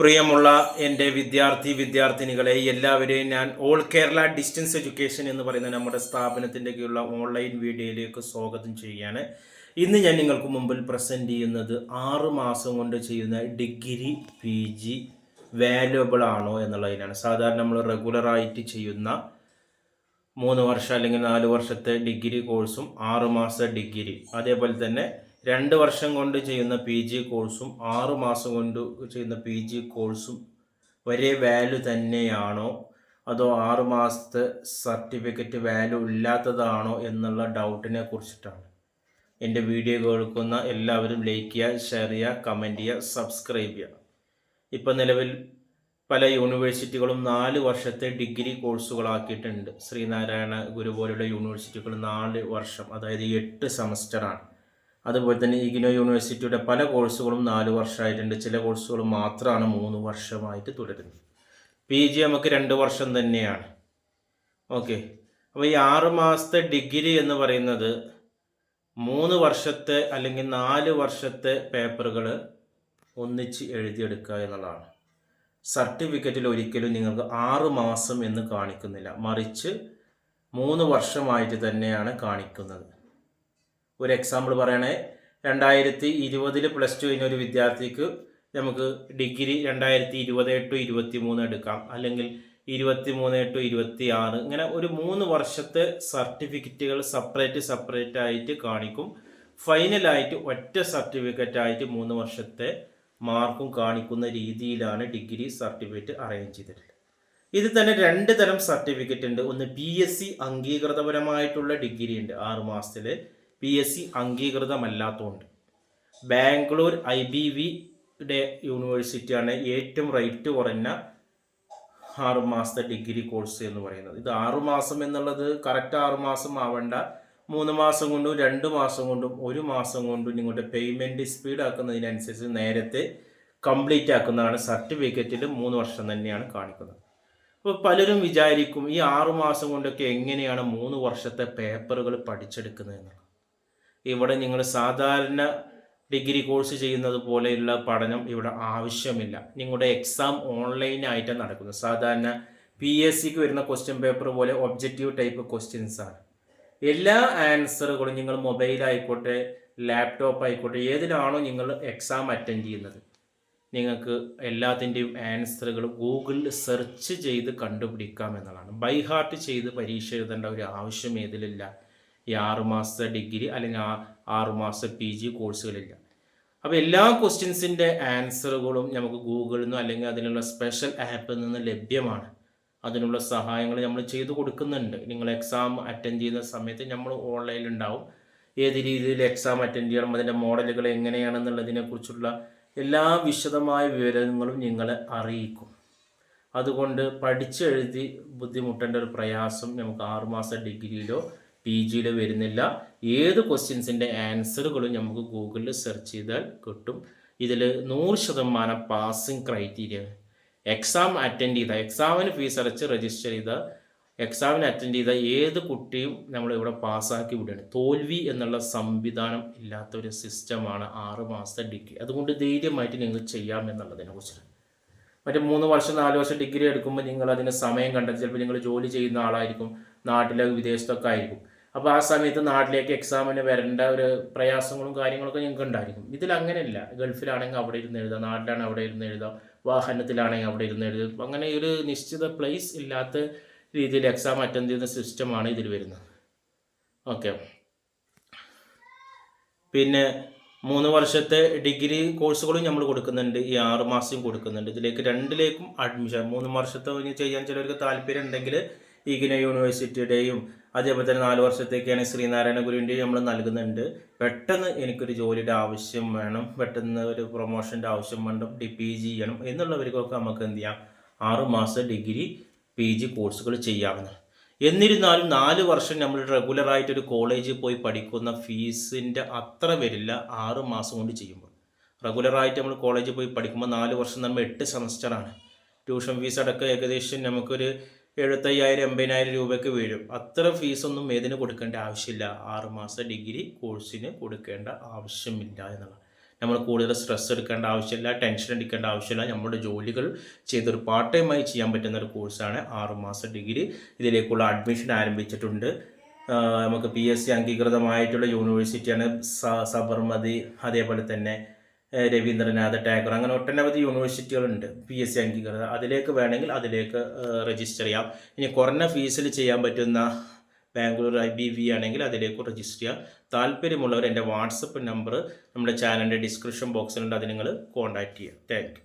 പ്രിയമുള്ള എന്റെ വിദ്യാർത്ഥി വിദ്യാർത്ഥിനികളെ എല്ലാവരെയും ഞാൻ ഓൾ കേരള ഡിസ്റ്റൻസ് എഡ്യൂക്കേഷൻ എന്ന് പറയുന്ന നമ്മുടെ സ്ഥാപനത്തിന്റെ കീഴിലുള്ള ഓൺലൈൻ വീഡിയോയിലേക്ക് സ്വാഗതം ചെയ്യുകയാണ്. ഇന്ന് ഞാൻ നിങ്ങൾക്ക് മുമ്പിൽ പ്രസന്റ് ചെയ്യുന്നത് ആറ് മാസം കൊണ്ട് ചെയ്യുന്ന ഡിഗ്രി പി ജി വാല്യുവബിൾ ആണോ എന്നുള്ളതിനാണ്. സാധാരണ നമ്മൾ റെഗുലറായിട്ട് ചെയ്യുന്ന മൂന്ന് വർഷം അല്ലെങ്കിൽ നാല് വർഷത്തെ ഡിഗ്രി കോഴ്സും ആറ് മാസ ഡിഗ്രി അതേപോലെ തന്നെ രണ്ട് വർഷം കൊണ്ട് ചെയ്യുന്ന പി ജി കോഴ്സും ആറ് മാസം കൊണ്ട് ചെയ്യുന്ന പി ജി കോഴ്സും ഒരേ വാല്യൂ തന്നെയാണോ? അതോ ആറ് മാസത്തെ സർട്ടിഫിക്കറ്റ് വാല്യൂ ഇല്ലാത്തതാണോ എന്നുള്ള ഡൗട്ടിനെ കുറിച്ചിട്ടാണ്. എന്റെ വീഡിയോ കേൾക്കുന്ന എല്ലാവരും ലൈക്ക് ചെയ്യുക ഷെയർ ചെയ്യുക കമന്റ് ചെയ്യുക സബ്സ്ക്രൈബ് ചെയ്യുക. ഇപ്പം നിലവിൽ പല യൂണിവേഴ്സിറ്റികളും നാല് വർഷത്തെ ഡിഗ്രി കോഴ്സുകളാക്കിയിട്ടുണ്ട് ശ്രീനാരായണ ഗുരു പോലുള്ള യൂണിവേഴ്സിറ്റികൾ നാല് വർഷം അതായത് എട്ട് സെമസ്റ്ററാണ് അതുപോലെ തന്നെ ഇഗ്നോ യൂണിവേഴ്സിറ്റിയുടെ പല കോഴ്സുകളും നാല് വർഷമായിട്ടുണ്ട്. ചില കോഴ്സുകൾ മാത്രമാണ് മൂന്ന് വർഷമായിട്ട് തുടരുന്നത്. പി ജി നമുക്ക് രണ്ട് വർഷം തന്നെയാണ്. ഓക്കെ. അപ്പോൾ ഈ ആറ് മാസത്തെ ഡിഗ്രി എന്ന് പറയുന്നത് മൂന്ന് വർഷത്തെ അല്ലെങ്കിൽ നാല് വർഷത്തെ പേപ്പറുകൾ ഒന്നിച്ച് എഴുതിയെടുക്കുക എന്നുള്ളതാണ്. സർട്ടിഫിക്കറ്റിൽ ഒരിക്കലും നിങ്ങൾക്ക് ആറ് മാസം എന്ന് കാണിക്കുന്നില്ല. മറിച്ച് മൂന്ന് വർഷമായിട്ട് തന്നെയാണ് കാണിക്കുന്നത്. ഒരു എക്സാമ്പിൾ പറയണേ. രണ്ടായിരത്തി ഇരുപതിൽ പ്ലസ് ടു കഴിഞ്ഞ ഒരു വിദ്യാർത്ഥിക്ക് നമുക്ക് ഡിഗ്രി രണ്ടായിരത്തി ഇരുപത് ടു ഇരുപത്തി മൂന്ന് എടുക്കാം. അല്ലെങ്കിൽ ഇരുപത്തി മൂന്ന് ടു ഇരുപത്തി ആറ് ഇങ്ങനെ ഒരു മൂന്ന് വർഷത്തെ സർട്ടിഫിക്കറ്റുകൾ സെപ്പറേറ്റ് സെപ്പറേറ്റ് ആയിട്ട് കാണിക്കും. ഫൈനലായിട്ട് ഒറ്റ സർട്ടിഫിക്കറ്റ് ആയിട്ട് മൂന്ന് വർഷത്തെ മാർക്കും കാണിക്കുന്ന രീതിയിലാണ് ഡിഗ്രി സർട്ടിഫിക്കറ്റ് അറേഞ്ച് ചെയ്തിട്ടുള്ളത്. ഇത് തന്നെ രണ്ട് തരം സർട്ടിഫിക്കറ്റ് ഉണ്ട്. ഒന്ന് പി എസ് സി അംഗീകൃതപരമായിട്ടുള്ള ഡിഗ്രി ഉണ്ട് ആറ് മാസത്തിൽ പി എസ് സി അംഗീകൃതമല്ലാത്തതുകൊണ്ട് ബാംഗ്ലൂർ ഐ ബി വിയുടെ യൂണിവേഴ്സിറ്റിയാണ് ഏറ്റവും റേറ്റ് കുറഞ്ഞ ആറു മാസത്തെ ഡിഗ്രി കോഴ്സ് എന്ന് പറയുന്നത്. ഇത് ആറു മാസം എന്നുള്ളത് കറക്റ്റ് ആറു മാസം ആവേണ്ട. മൂന്ന് മാസം കൊണ്ടും രണ്ട് മാസം കൊണ്ടും ഒരു മാസം കൊണ്ടും നിങ്ങളുടെ പേയ്മെന്റ് സ്പീഡ് ആക്കുന്നതിനനുസരിച്ച് നേരത്തെ കംപ്ലീറ്റ് ആക്കുന്നതാണ്. സർട്ടിഫിക്കറ്റിൽ മൂന്ന് വർഷം തന്നെയാണ് കാണിക്കുന്നത്. അപ്പോൾ പലരും വിചാരിക്കും ഈ ആറു മാസം കൊണ്ടൊക്കെ എങ്ങനെയാണ് മൂന്ന് വർഷത്തെ പേപ്പറുകൾ പഠിച്ചെടുക്കുന്നത് എന്നുള്ളത് ഇവിടെ നിങ്ങൾ സാധാരണ ഡിഗ്രി കോഴ്സ് ചെയ്യുന്നത് പോലെയുള്ള പഠനം ഇവിടെ ആവശ്യമില്ല. നിങ്ങളുടെ എക്സാം ഓൺലൈനായിട്ട് നടക്കുന്നത്. സാധാരണ പി എസ് സിക്ക് വരുന്ന ക്വസ്റ്റ്യൻ പേപ്പർ പോലെ ഒബ്ജക്റ്റീവ് ടൈപ്പ് ക്വസ്റ്റ്യൻസ് ആണ്. എല്ലാ ആൻസറുകളും നിങ്ങൾ മൊബൈൽ ആയിക്കോട്ടെ ലാപ്ടോപ്പ് ആയിക്കോട്ടെ ഏതിലാണോ നിങ്ങൾ എക്സാം അറ്റൻഡ് ചെയ്യുന്നത്. നിങ്ങൾക്ക് എല്ലാത്തിന്റെയും ആൻസറുകൾ ഗൂഗിളിൽ സെർച്ച് ചെയ്ത് കണ്ടുപിടിക്കാം എന്നുള്ളതാണ്. ബൈ ഹാർട്ട് ചെയ്ത് പരീക്ഷ എഴുതേണ്ട ഒരു ആവശ്യം ഏതിലില്ല ഈ ആറുമാസത്തെ ഡിഗ്രി അല്ലെങ്കിൽ ആ ആറ് മാസത്തെ പി ജി കോഴ്സുകളില്ല. അപ്പോൾ എല്ലാ ക്വസ്റ്റ്യൻസിന്റെ ആൻസറുകളും നമുക്ക് ഗൂഗിളിൽ നിന്നോ അല്ലെങ്കിൽ അതിനുള്ള സ്പെഷ്യൽ ആപ്പിൽ നിന്ന് ലഭ്യമാണ്. അതിനുള്ള സഹായങ്ങൾ നമ്മൾ ചെയ്തു കൊടുക്കുന്നുണ്ട്. നിങ്ങൾ എക്സാം അറ്റൻഡ് ചെയ്യുന്ന സമയത്ത് നമ്മൾ ഓൺലൈനിൽ ഉണ്ടാവും. ഏത് രീതിയിൽ എക്സാം അറ്റൻഡ് ചെയ്യണം അതിന്റെ മോഡലുകൾ എങ്ങനെയാണെന്നുള്ളതിനെക്കുറിച്ചുള്ള എല്ലാ വിശദമായ വിവരങ്ങളും നിങ്ങളെ അറിയിക്കും. അതുകൊണ്ട് പഠിച്ചെഴുതി ബുദ്ധിമുട്ടേണ്ട ഒരു പ്രയാസം നമുക്ക് ആറുമാസ ഡിഗ്രിയിലോ പി ജിയിൽ വരുന്നില്ല. ഏത് ക്വസ്റ്റ്യൻസിന്റെ ആൻസറുകളും നമുക്ക് ഗൂഗിളിൽ സെർച്ച് ചെയ്താൽ കിട്ടും. ഇതിൽ നൂറ് ശതമാനം പാസിംഗ് ക്രൈറ്റീരിയ എക്സാം അറ്റൻഡ് ചെയ്ത എക്സാമിന് ഫീസ് അടച്ച് രജിസ്റ്റർ ചെയ്ത എക്സാമിന് അറ്റൻഡ് ചെയ്ത ഏത് കുട്ടിയും നമ്മൾ ഇവിടെ പാസ്സാക്കി വിടുകയാണ്. തോൽവി എന്നുള്ള സംവിധാനം ഇല്ലാത്ത ഒരു സിസ്റ്റമാണ് ആറ് മാസത്തെ ഡിഗ്രി അതുകൊണ്ട് ധൈര്യമായിട്ട് നിങ്ങൾ ചെയ്യാം എന്നുള്ളതിനെ കുറിച്ച് മറ്റേ മൂന്ന് വർഷം നാല് വർഷം ഡിഗ്രി എടുക്കുമ്പോൾ നിങ്ങൾ അതിന് സമയം കണ്ടെത്തി ചിലപ്പോൾ നിങ്ങൾ ജോലി ചെയ്യുന്ന ആളായിരിക്കും നാട്ടിലെ വിദേശത്തൊക്കെ ആയിരിക്കും. അപ്പോൾ ആ സമയത്ത് നാട്ടിലേക്ക് എക്സാമിന് വരേണ്ട ഒരു പ്രയാസങ്ങളും കാര്യങ്ങളൊക്കെ ഞങ്ങൾക്ക് ഉണ്ടായിരിക്കും. ഇതിൽ അങ്ങനെയല്ല. ഗൾഫിലാണെങ്കിൽ അവിടെ ഇരുന്ന് എഴുതാം നാട്ടിലാണെങ്കിൽ അവിടെ ഇരുന്ന് എഴുതാം വാഹനത്തിലാണെങ്കിൽ അവിടെ ഇരുന്ന് എഴുതാം. അങ്ങനെ ഒരു നിശ്ചിത പ്ലേസ് ഇല്ലാത്ത രീതിയിൽ എക്സാം അറ്റൻഡ് ചെയ്യുന്ന സിസ്റ്റമാണ് ഇതിൽ വരുന്നത്. ഓക്കെ പിന്നെ മൂന്ന് വർഷത്തെ ഡിഗ്രി കോഴ്സുകളും നമ്മൾ കൊടുക്കുന്നുണ്ട്. ഈ ആറ് മാസം കൊടുക്കുന്നുണ്ട്. ഇതിലേക്ക് രണ്ടിലേക്കും അഡ്മിഷൻ മൂന്ന് വർഷത്തെ ചെയ്യാൻ ചിലർക്ക് താല്പര്യം ഉണ്ടെങ്കിൽ ഈഗിന യൂണിവേഴ്സിറ്റിയുടെയും അതേപോലെ തന്നെ നാല് വർഷത്തേക്കാണ് ശ്രീനാരായണ ഗുരുവിന്റെ നമ്മൾ നൽകുന്നുണ്ട്. പെട്ടെന്ന് എനിക്കൊരു ജോലിയുടെ ആവശ്യം വേണം. പെട്ടെന്ന് ഒരു പ്രൊമോഷന്റെ ആവശ്യം വേണം. ഡി പി ജി ചെയ്യണം എന്നുള്ളവർക്കൊക്കെ നമുക്ക് എന്ത് ചെയ്യാം? ആറ് മാസം ഡിഗ്രി പി ജി കോഴ്സുകൾ ചെയ്യാവുന്നതാണ്. എന്നിരുന്നാലും നാല് വർഷം നമ്മൾ റെഗുലറായിട്ട് ഒരു കോളേജിൽ പോയി പഠിക്കുന്ന ഫീസിന്റെ അത്ര വരില്ല. ആറ് മാസം കൊണ്ട് ചെയ്യുമ്പോൾ. റെഗുലറായിട്ട് നമ്മൾ കോളേജിൽ പോയി പഠിക്കുമ്പോൾ നാല് വർഷം നമ്മൾ എട്ട് സെമസ്റ്ററാണ് ട്യൂഷൻ ഫീസ് അടക്കം ഏകദേശം നമുക്കൊരു എഴുപത്തയ്യായിരം എൺപതിനായിരം രൂപയ്ക്ക് വീഴും. അത്ര ഫീസൊന്നും ഏതിന് കൊടുക്കേണ്ട ആവശ്യമില്ല. ആറ് മാസം ഡിഗ്രി കോഴ്സിന് കൊടുക്കേണ്ട ആവശ്യമില്ല എന്നുള്ളത് നമ്മൾ കൂടുതൽ സ്ട്രെസ് എടുക്കേണ്ട ആവശ്യമില്ല ടെൻഷൻ അടിക്കേണ്ട ആവശ്യമില്ല. നമ്മുടെ ജോലികൾ ചെയ്തൊരു പാർട്ട് ടൈമായി ചെയ്യാൻ പറ്റുന്ന ഒരു കോഴ്സാണ് ആറുമാസ ഡിഗ്രി. ഇതിലേക്കുള്ള അഡ്മിഷൻ ആരംഭിച്ചിട്ടുണ്ട്. നമുക്ക് പി എസ് സി അംഗീകൃതമായിട്ടുള്ള യൂണിവേഴ്സിറ്റിയാണ് സബർമതി. അതേപോലെ തന്നെ രവീന്ദ്രനാഥ ടാഗോർ അങ്ങനെ ഒട്ടനവധി യൂണിവേഴ്സിറ്റികളുണ്ട് പി എസ് സി അംഗീകൃത. അതിലേക്ക് വേണമെങ്കിൽ അതിലേക്ക് രജിസ്റ്റർ ചെയ്യാം. ഇനി കുറഞ്ഞ ഫീസിൽ ചെയ്യാൻ പറ്റുന്ന ബാംഗ്ലൂർ ഐ ബി വി ആണെങ്കിൽ അതിലേക്ക് രജിസ്റ്റർ ചെയ്യാം. താല്പര്യമുള്ളവർ എന്റെ വാട്സപ്പ് നമ്പർ നമ്മുടെ ചാനലിന്റെ ഡിസ്ക്രിപ്ഷൻ ബോക്സിലുണ്ട് അത് നിങ്ങൾ കോൺടാക്റ്റ് ചെയ്യുക. താങ്ക്